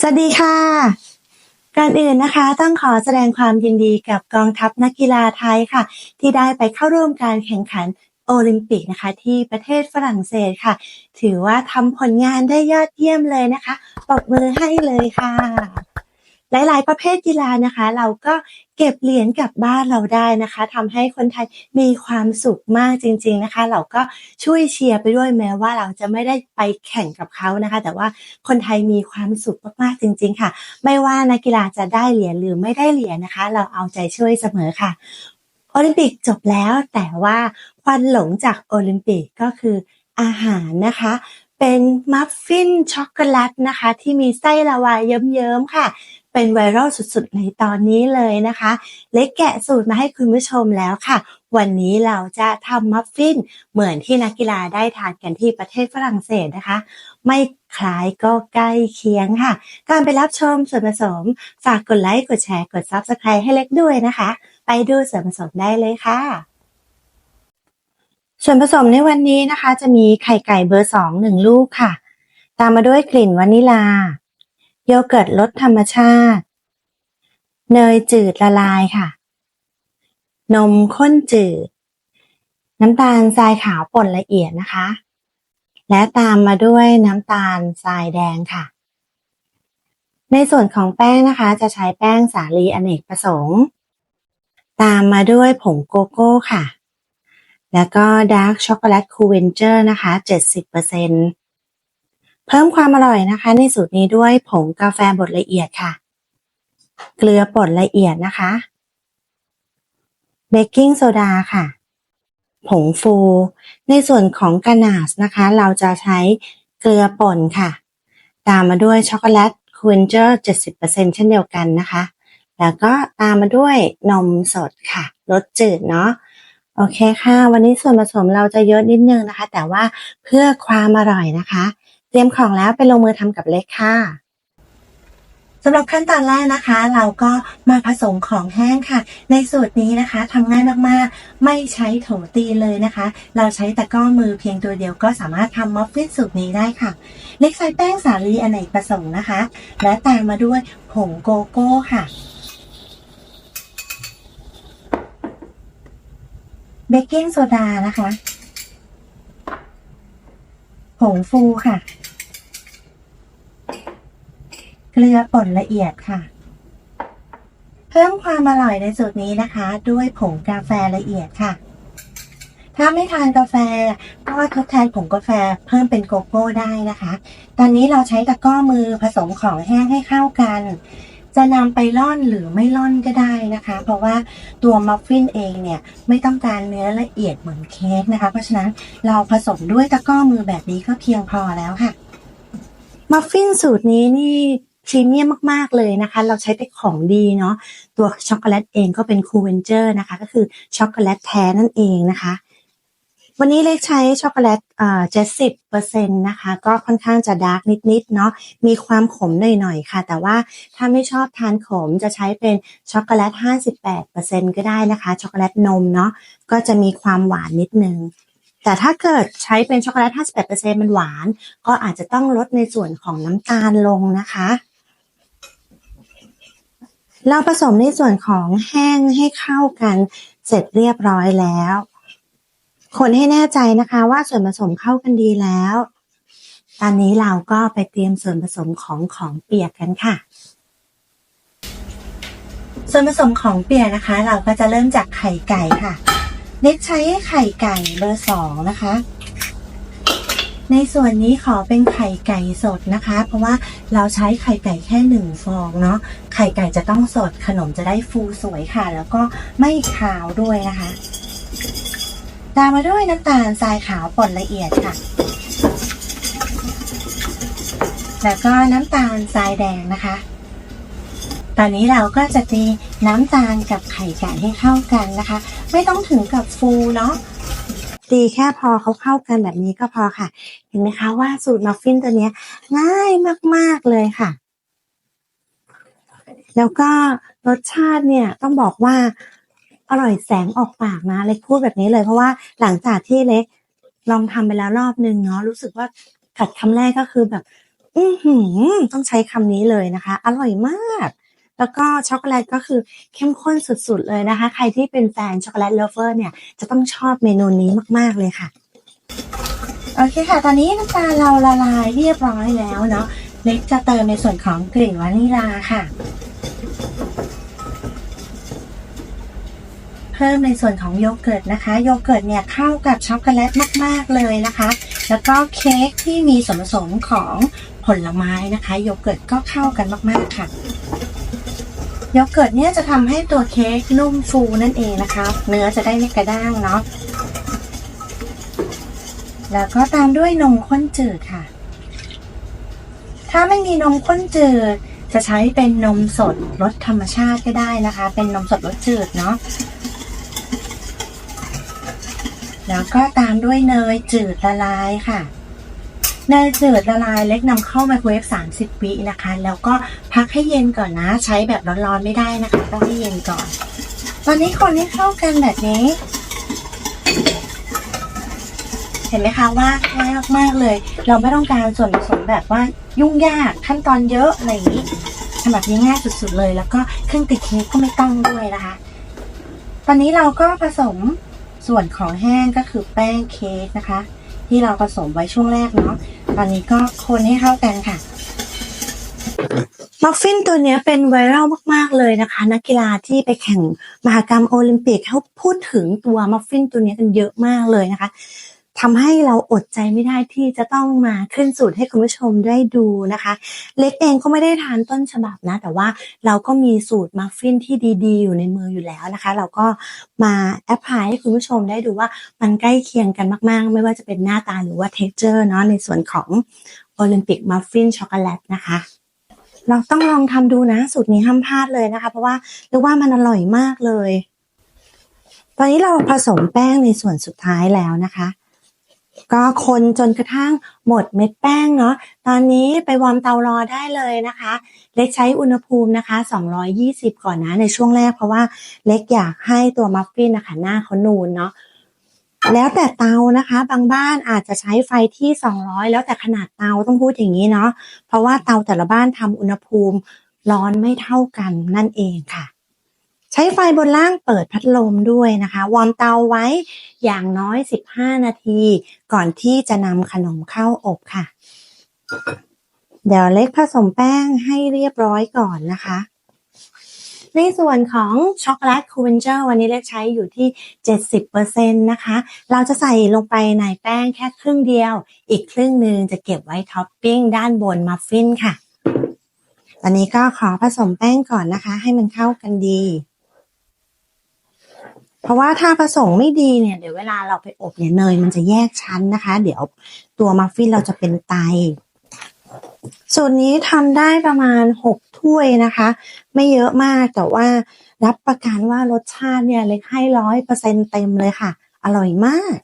สวัสดีค่ะ ก่อนอื่นนะคะ ต้องขอแสดงความยินดีกับกองทัพนักกีฬาไทยค่ะ ที่ได้ไปเข้าร่วมการแข่งขันโอลิมปิกนะคะที่ประเทศฝรั่งเศสค่ะ ถือว่าทำผลงานได้ยอดเยี่ยมเลยนะคะปรบมือให้เลยค่ะ หลาย ๆ ประเภทกีฬานะคะ เราก็เก็บเหรียญกลับบ้านเราได้นะคะทำให้คนไทยมีความสุขมากจริง ๆนะคะ เราก็ช่วยเชียร์ไปด้วยแม้ว่าเราจะไม่ได้ไปแข่งกับเขานะคะ แต่ว่าคนไทยมีความสุขมากๆจริง ๆ ค่ะ ไม่ว่านักกีฬาจะได้เหรียญหรือไม่ได้เหรียญนะคะ เราเอาใจช่วยเสมอค่ะโอลิมปิกจบแล้วแต่ว่าควันหลงจากโอลิมปิกก็คืออาหารนะคะ เป็นมัฟฟินช็อกโกแลตนะคะ ที่มีไส้ละวายเยิ้มๆค่ะ เป็นไวรัลสุดๆในตอนนี้เลยนะคะ เล็กแกะสูตรมาให้คุณผู้ชมแล้วค่ะ วันนี้เราจะทำมัฟฟินเหมือนที่นักกีฬาได้ทานกันที่ประเทศฝรั่งเศสนะคะ ไม่คล้ายก็ใกล้เคียงค่ะการไปรับชมส่วนผสม ฝากกดไลค์ กดแชร์ กด Subscribe ให้เล็กด้วยนะคะ ไปดูส่วนผสมได้เลยค่ะส่วนผสมในวันนี้นะคะ จะมีไข่ไก่เบอร์สองหนึ่งลูกค่ะ ตามมาด้วยกลิ่นวานิลา โยเกิร์ตรสธรรมชาติ เนยจืดละลายค่ะ นมข้นจืด น้ำตาลทรายขาวป่นละเอียดนะคะ และตามมาด้วยน้ำตาลทรายแดงค่ะ ในส่วนของแป้งนะคะ จะใช้แป้งสาลีอเนกประสงค์ ตามมาด้วยผงโกโก้ค่ะ แล้วก็ดาร์กช็อกโกแลตคูเวนเจอร์นะคะ 70%เเพิ่มความอร่อยนะคะ ในสูตรนี้ด้วยผงกาแฟบดละเอียดค่ะ เกลือป่นละเอียดนะคะ เบกกิ้งโซดาค่ะ ผงฟู ในส่วนของกานาชนะคะ เราจะใช้เกลือป่นค่ะ ตามมาด้วยช็อกโกแลตคูเวนเจอร์70%เช่นเดียวกันนะคะ แล้วก็ตามมาด้วยนมสดค่ะรสจืดเนาะโอเคค่ะ วันนี้ส่วนผสมเราจะเยอะนิดนึงนะคะ แต่ว่าเพื่อความอร่อยนะคะ เตรียมของแล้วไปลงมือทำกับเล็กค่ะสำหรับขั้นตอนแรกนะคะ เราก็มาผสมของแห้งค่ะ ในสูตรนี้นะคะทำง่ายมากๆ ไม่ใช้โถตีเลยนะคะ เราใช้ตะกร้อมือเพียงตัวเดียวก็สามารถทำมัฟฟินสูตรนี้ได้ค่ะ เล็กใส่แป้งสาลีอเนกประสงค์นะคะ และตามมาด้วยผงโกโก้ค่ะ เบกกิ้งโซดานะคะ ผงฟูค่ะ เกลือป่นละเอียดค่ะ เพิ่มความอร่อยในสูตรนี้นะคะ ด้วยผงกาแฟละเอียดค่ะ ถ้าไม่ทานกาแฟก็ทดแทนผงกาแฟเพิ่มเป็นโกโก้ได้นะคะ ตอนนี้เราใช้ตะกร้อมือผสมของแห้งให้เข้ากัน จะนำไปร่อนหรือไม่ร่อนก็ได้นะคะ เพราะว่าตัวมัฟฟินเองเนี่ยไม่ต้องการเนื้อละเอียดเหมือนเค้กนะคะ เพราะฉะนั้นเราผสมด้วยตะกร้อมือแบบนี้ก็เพียงพอแล้วค่ะมัฟฟินสูตรนี้นี่ พรีเมียมมากๆเลยนะคะ เราใช้แต่ของดีเนาะตัวช็อกโกแลตเองก็เป็นคูเวนเจอร์นะคะ ก็คือช็อกโกแลตแท้นั่นเองนะคะ วันนี้เล็กใช้ช็อกโกแลตอ่าเจ็ดสิบเปอร์เซ็นต์นะคะ ก็ค่อนข้างจะดาร์กนิดๆเนาะมีความขมหน่อยๆค่ะ แต่ว่าถ้าไม่ชอบทานขมจะใช้เป็นช็อกโกแลตห้าสิบแปดเปอร์เซ็นต์ก็ได้นะคะช็อกโกแลตนมเนาะก็จะมีความหวานนิดนึงแต่ถ้าเกิดใช้เป็นช็อกโกแลต 58%มันหวาน ก็อาจจะต้องลดในส่วนของน้ำตาลลงนะคะ เราผสมในส่วนของแห้งให้เข้ากันเสร็จเรียบร้อยแล้ว คนให้แน่ใจนะคะว่าส่วนผสมเข้ากันดีแล้ว ตอนนี้เราก็ไปเตรียมส่วนผสมของของเปียกกันค่ะ ส่วนผสมของเปียกนะคะ เราก็จะเริ่มจากไข่ไก่ค่ะเล็กใช้ไข่ไก่เบอร์สองนะคะ ในส่วนนี้ขอเป็นไข่ไก่สดนะคะ เพราะว่าเราใช้ไข่ไก่แค่หนึ่งฟองเนาะไข่ไก่จะต้องสดขนมจะได้ฟูสวยค่ะ แล้วก็ไม่ขาวด้วยนะคะ ตามมาด้วยน้ำตาลทรายขาวป่นละเอียดค่ะ แล้วก็น้ำตาลทรายแดงนะคะ ตอนนี้เราก็จะตีน้ำตาลกับไข่ไก่ให้เข้ากันนะคะ ไม่ต้องถึงกับฟูเนาะ ตีแค่พอเขาเข้ากันแบบนี้ก็พอค่ะ เห็นไหมคะว่าสูตรมัฟฟินตัวนี้ง่ายมาก ๆ เลยค่ะ แล้วก็รสชาติเนี่ยต้องบอกว่าอร่อยแสงออกปากนะเล็กพูดแบบนี้เลย เพราะว่าหลังจากที่เล็กลองทำไปแล้วรอบนึงเนาะรู้สึกว่ากัดคำแรกก็คือแบบ อื้อหือต้องใช้คำนี้เลยนะคะ อร่อยมาก แล้วก็ช็อกโกแลตก็คือเข้มข้นสุดๆเลยนะคะ ใครที่เป็นแฟนช็อกโกแลตเลเวอร์เนี่ยจะต้องชอบเมนูนี้มากๆเลยค่ะ โอเคค่ะ ตอนนี้น้ำตาลเราละลายเรียบร้อยแล้วเนาะเล็กจะเติมในส่วนของกลิ่นวานิลาค่ะ เพิ่มในส่วนของโยเกิร์ตนะคะ โยเกิร์ตเนี่ยเข้ากับช็อกโกแลตมากๆเลยนะคะ แล้วก็เค้กที่มีส่วนผสมของผลไม้นะคะ โยเกิร์ตก็เข้ากันมากๆค่ะ โยเกิร์ตเนี่ยจะทำให้ตัวเค้กนุ่มฟูนั่นเองนะคะ เนื้อจะได้ไม่กระด้างเนาะแล้วก็ตามด้วยนมข้นจืดค่ะ ถ้าไม่มีนมข้นจืด จะใช้เป็นนมสดรสธรรมชาติก็ได้นะคะ เป็นนมสดรสจืดเนาะแล้วก็ตามด้วยเนยจืดละลายค่ะ เนยจืดละลายเล็กนำเข้าไมโครเวฟ30 วินะคะ แล้วก็พักให้เย็นก่อนนะ ใช้แบบร้อนๆไม่ได้นะคะ ต้องให้เย็นก่อน ตอนนี้คนให้เข้ากันแบบนี้ เห็นไหมคะว่าง่ายมากๆเลย เราไม่ต้องการส่วนผสมแบบว่ายุ่งยากขั้นตอนเยอะอะไรอย่างนี้ทำแบบนี้ง่ายสุดๆเลย แล้วก็เครื่องติดนี้ก็ไม่ต้องด้วยนะคะ ตอนนี้เราก็ผสมส่วนของแห้งก็คือแป้งเค้กนะคะ ที่เราผสมไว้ช่วงแรกเนาะ ตอนนี้ก็คนให้เข้ากันค่ะ มัฟฟินตัวนี้เป็นไวรัลมาก ๆ เลยนะคะ นักกีฬาที่ไปแข่งมหกรรมโอลิมปิกเขาพูดถึงตัวมัฟฟินตัวนี้กันเยอะมากเลยนะคะ ทำให้เราอดใจไม่ได้ที่จะต้องมาขึ้นสูตรให้คุณผู้ชมได้ดูนะคะ เล็กเองก็ไม่ได้ทานต้นฉบับนะ แต่ว่าเราก็มีสูตรมัฟฟินที่ดีๆ อยู่ในมืออยู่แล้วนะคะ เราก็มาแอพพลายให้คุณผู้ชมได้ดูว่ามันใกล้เคียงกันมาก ๆ ไม่ว่าจะเป็นหน้าตาหรือว่าเท็กเจอร์เนาะในส่วนของโอลิมปิกมัฟฟินช็อกโกแลตนะคะเราต้องลองทำดูนะ สูตรนี้ห้ามพลาดเลยนะคะ เพราะว่าเรียกว่ามันอร่อยมากเลย ตอนนี้เราผสมแป้งในส่วนสุดท้ายแล้วนะคะ ก็คนจนกระทั่งหมดเม็ดแป้งเนาะตอนนี้ไปวอร์มเตารอได้เลยนะคะ เล็กใช้อุณหภูมินะคะ 220 ก่อนนะในช่วงแรกเพราะว่าเล็กอยากให้ตัวมัฟฟินนะคะหน้าเขานูนเนาะแล้วแต่เตานะคะ บางบ้านอาจจะใช้ไฟที่ 200 แล้วแต่ขนาดเตาต้องพูดอย่างนี้เนาะเพราะว่าเตาแต่ละบ้านทำอุณหภูมิร้อนไม่เท่ากันนั่นเองค่ะ ใช้ไฟบนล่างเปิดพัดลมด้วยนะคะ วอร์มเตาไว้อย่างน้อย 15 นาที ก่อนที่จะนำขนมเข้าอบค่ะ เดี๋ยวเล็กผสมแป้งให้เรียบร้อยก่อนนะคะ ในส่วนของช็อกโกแลตคูเวนเจอร์วันนี้เล็กใช้อยู่ที่ 70%นะคะ เราจะใส่ลงไปในแป้งแค่ครึ่งเดียว อีกครึ่งหนึ่งจะเก็บไว้ท็อปปิ้งด้านบนมัฟฟินค่ะตอนนี้ก็ขอผสมแป้งก่อนนะคะ ให้มันเข้ากันดี เพราะว่าถ้าผสมไม่ดีเนี่ยเดี๋ยวเวลาเราไปอบเนี่ยเนยมันจะแยกชั้นนะคะ เดี๋ยวตัวมัฟฟินเราจะเป็นไตส่วนนี้ทำได้ประมาณ 6 ถ้วยนะคะ ไม่เยอะมากแต่ว่ารับประกันว่ารสชาติเนี่ยเล็กให้ร้อยเปอร์เซ็นเต็มเลยค่ะ อร่อยมาก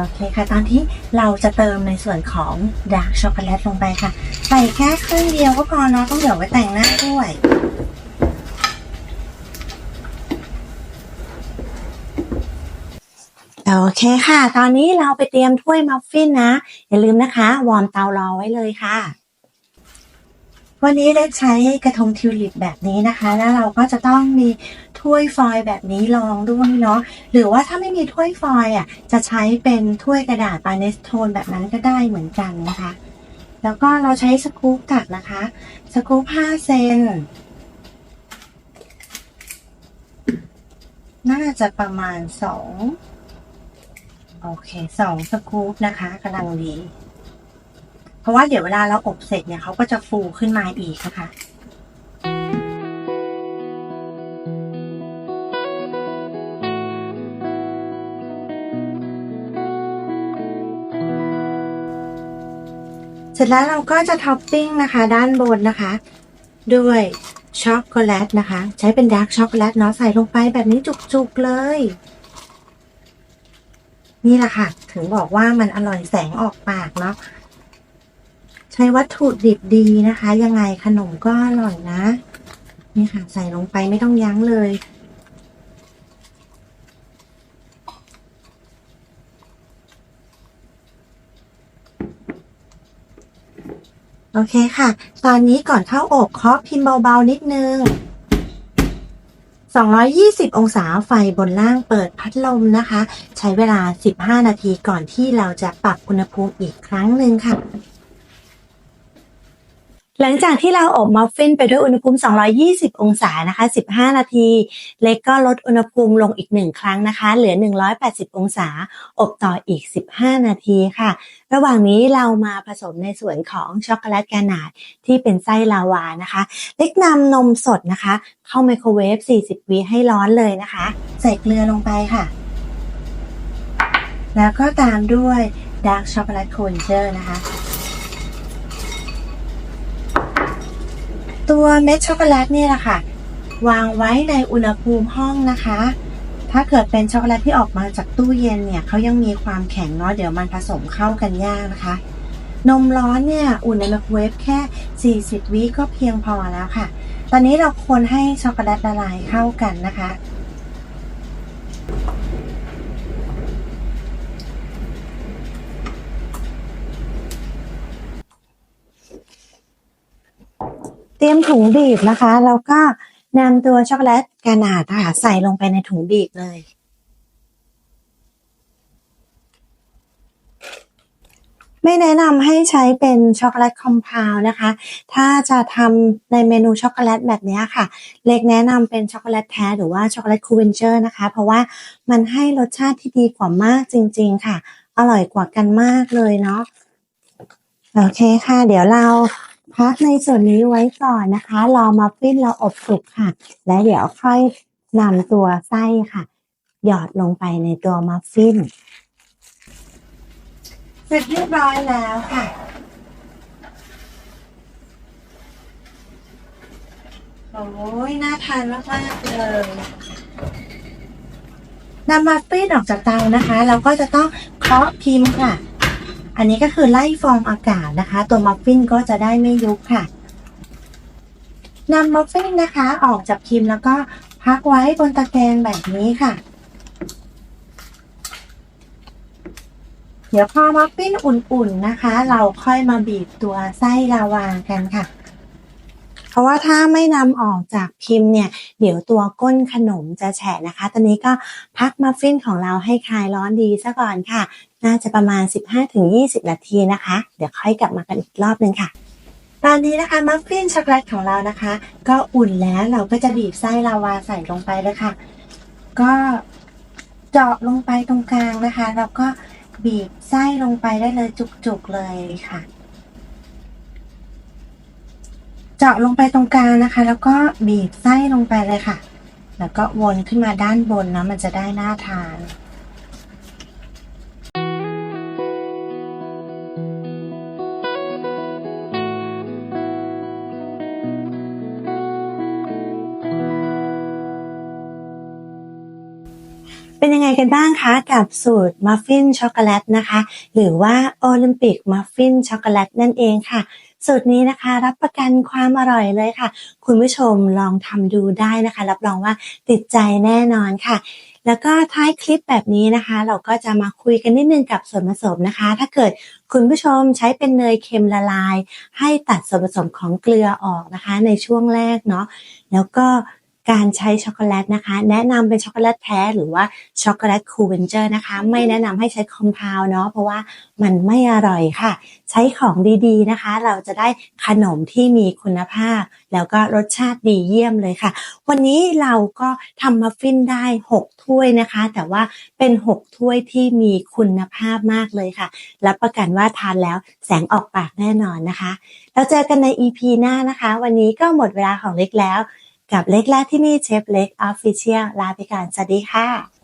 โอเคค่ะ ตอนที่เราจะเติมในส่วนของดาร์กช็อกโกแลตลงไปค่ะ ใส่แค่ครึ่งเดียวก็พอเนาะต้องเดี๋ยวไว้แต่งหน้าด้วย โอเคค่ะ ตอนนี้เราไปเตรียมถ้วยมัฟฟินนะ อย่าลืมนะคะ วอร์มเตารอไว้เลยค่ะ วันนี้เล็กใช้กระทงทิวลิปแบบนี้นะคะ แล้วเราก็จะต้องมีถ้วยฟอยล์แบบนี้รองด้วยเนาะ หรือว่าถ้าไม่มีถ้วยฟอยล์อะ จะใช้เป็นถ้วยกระดาษปาเนสโทนแบบนั้นก็ได้เหมือนกันนะคะ แล้วก็เราใช้สกู๊ปตักนะคะ สกู๊ป5เซนน่าจะประมาณสอง โอเคสองสกู๊ปนะคะกำลังดี เพราะว่าเดี๋ยวเวลาเราอบเสร็จเนี่ยเขาก็จะฟูขึ้นมาอีกนะคะเสร็จแล้วเราก็จะท็อปปิ้งนะคะ ด้านบนนะคะ ด้วยช็อกโกแลตนะคะ ใช้เป็นดาร์กช็อกโกแลตเนาะใส่ลงไปแบบนี้จุกๆเลย นี่แหละค่ะ ถึงบอกว่ามันอร่อยแสงออกปากเนาะใช้วัตถุดิบดีนะคะ ยังไงขนมก็อร่อยนะ นี่ค่ะ ใส่ลงไปไม่ต้องยั้งเลย โอเคค่ะ ตอนนี้ก่อนเข้าอบเคาะพิมพ์เบาๆนิดนึง 220 องศาไฟบนล่างเปิดพัดลมนะคะ ใช้เวลา 15 นาทีก่อนที่เราจะปรับอุณหภูมิอีกครั้งหนึ่งค่ะ หลังจากที่เราอบมัฟฟินไปด้วยอุณหภูมิ 220 องศานะคะ 15 นาที เล็กก็ลดอุณหภูมิลงอีกหนึ่งครั้งนะคะ เหลือ 180 องศา อบต่ออีก 15 นาทีค่ะ ระหว่างนี้เรามาผสมในส่วนของช็อกโกแลตแกนาดที่เป็นไส้ลาวานะคะ เล็กนำนมสดนะคะ เข้าไมโครเวฟ 40 วิให้ร้อนเลยนะคะ ใส่เกลือลงไปค่ะ แล้วก็ตามด้วยดาร์กช็อกโกแลตโคนเจอร์นะคะ ตัวเม็ดช็อกโกแลตเนี่ยแหละค่ะ วางไว้ในอุณหภูมิห้องนะคะ ถ้าเกิดเป็นช็อกโกแลตที่ออกมาจากตู้เย็นเนี่ยเขายังมีความแข็งเนาะเดี๋ยวมันผสมเข้ากันยากนะคะ นมร้อนเนี่ยอุ่นในไมโครเวฟแค่ 40 วิก็เพียงพอแล้วค่ะ ตอนนี้เราคนให้ช็อกโกแลตละลายเข้ากันนะคะ เตรียม ถุงบีบนะคะ แล้วก็นำตัวช็อกโกแลตกานาดค่ะใส่ลงไปในถุงบีบเลย ไม่แนะนำให้ใช้เป็นช็อกโกแลตคอมเพลนะคะ ถ้าจะทำในเมนูช็อกโกแลตแบบนี้ค่ะ เล็กแนะนำเป็นช็อกโกแลตแท้หรือว่าช็อกโกแลตคูเวนเจอร์นะคะ เพราะว่ามันให้รสชาติที่ดีกว่ามากจริง ๆ ค่ะ อร่อยกว่ากันมากเลยเนาะโอเคค่ะ เดี๋ยวเรา พักในส่วนนี้ไว้ก่อนนะคะ รอมัฟฟินเราอบสุกค่ะ และเดี๋ยวค่อยนำตัวไส้ค่ะ หยอดลงไปในตัวมัฟฟิน เสร็จเรียบร้อยแล้วค่ะ โอ้ยน่าทานมากๆเลยนำมัฟฟินออกจากเตานะคะ เราก็จะต้องเคาะพิมพ์ค่ะ อันนี้ก็คือไล่ฟองอากาศนะคะ ตัวมัฟฟินก็จะได้ไม่ยุบค่ะนำมัฟฟินนะคะออกจากพิมพ์แล้วก็พักไว้บนตะแกรงแบบนี้ค่ะ เดี๋ยวพอมัฟฟินอุ่นๆนะคะ เราค่อยมาบีบตัวไส้ลาวากันค่ะ ราะว่าถ้าไม่นำออกจากพิมพ์เนี่ย เดี๋ยวตัวก้นขนมจะแฉะนะคะ ตอนนี้ก็พักมัฟฟินของเราให้คลายร้อนดีซะก่อนค่ะ น่าจะประมาณ 15-20 นาทีนะคะ เดี๋ยวค่อยกลับมากันอีกรอบนึงค่ะตอนนี้นะคะมัฟฟินช็อกโกแลตของเรานะคะ ก็อุ่นแล้วเราก็จะบีบไส้ลาวาใส่ลงไปเลยค่ะ ก็เจาะลงไปตรงกลางนะคะ แล้วก็บีบไส้ลงไปได้เลยจุกๆเลยค่ะ เจาะลงไปตรงกลางนะคะ แล้วก็บีบไส้ลงไปเลยค่ะ แล้วก็วนขึ้นมาด้านบนนะมันจะได้หน่าทานเป็นยังไงกันบ้างคะกับสูตรมัฟฟินช็อกโกแลตนะคะ หรือว่าโอลิมปิกมัฟฟินช็อกโกแลตนั่นเองค่ะ สูตรนี้นะคะ รับประกันความอร่อยเลยค่ะ คุณผู้ชมลองทำดูได้นะคะ รับรองว่าติดใจแน่นอนค่ะแล้วก็ท้ายคลิปแบบนี้นะคะ เราก็จะมาคุยกันนิดนึงกับส่วนผสมนะคะ ถ้าเกิดคุณผู้ชมใช้เป็นเนยเค็มละลาย ให้ตัดส่วนผสมของเกลือออกนะคะ ในช่วงแรกเนาะแล้วก็ การใช้ช็อกโกแลตนะคะ แนะนำเป็นช็อกโกแลตแท้หรือว่าช็อกโกแลตคูเวนเจอร์นะคะ ไม่แนะนำให้ใช้คอมเพลเนาะเพราะว่ามันไม่อร่อยค่ะ ใช้ของดีๆนะคะ เราจะได้ขนมที่มีคุณภาพ แล้วก็รสชาติดีเยี่ยมเลยค่ะ วันนี้เราก็ทำมัฟฟินได้ 6 ถ้วยนะคะ แต่ว่าเป็น 6 ถ้วยที่มีคุณภาพมากเลยค่ะ รับประกันว่าทานแล้วแสงออกปากแน่นอนนะคะแล้วเจอกันใน EP หน้านะคะ วันนี้ก็หมดเวลาของเล็กแล้ว กับเล็กและที่นี่เชฟเล็กออฟฟิเชียลลาไปก่อนสวัสดีค่ะ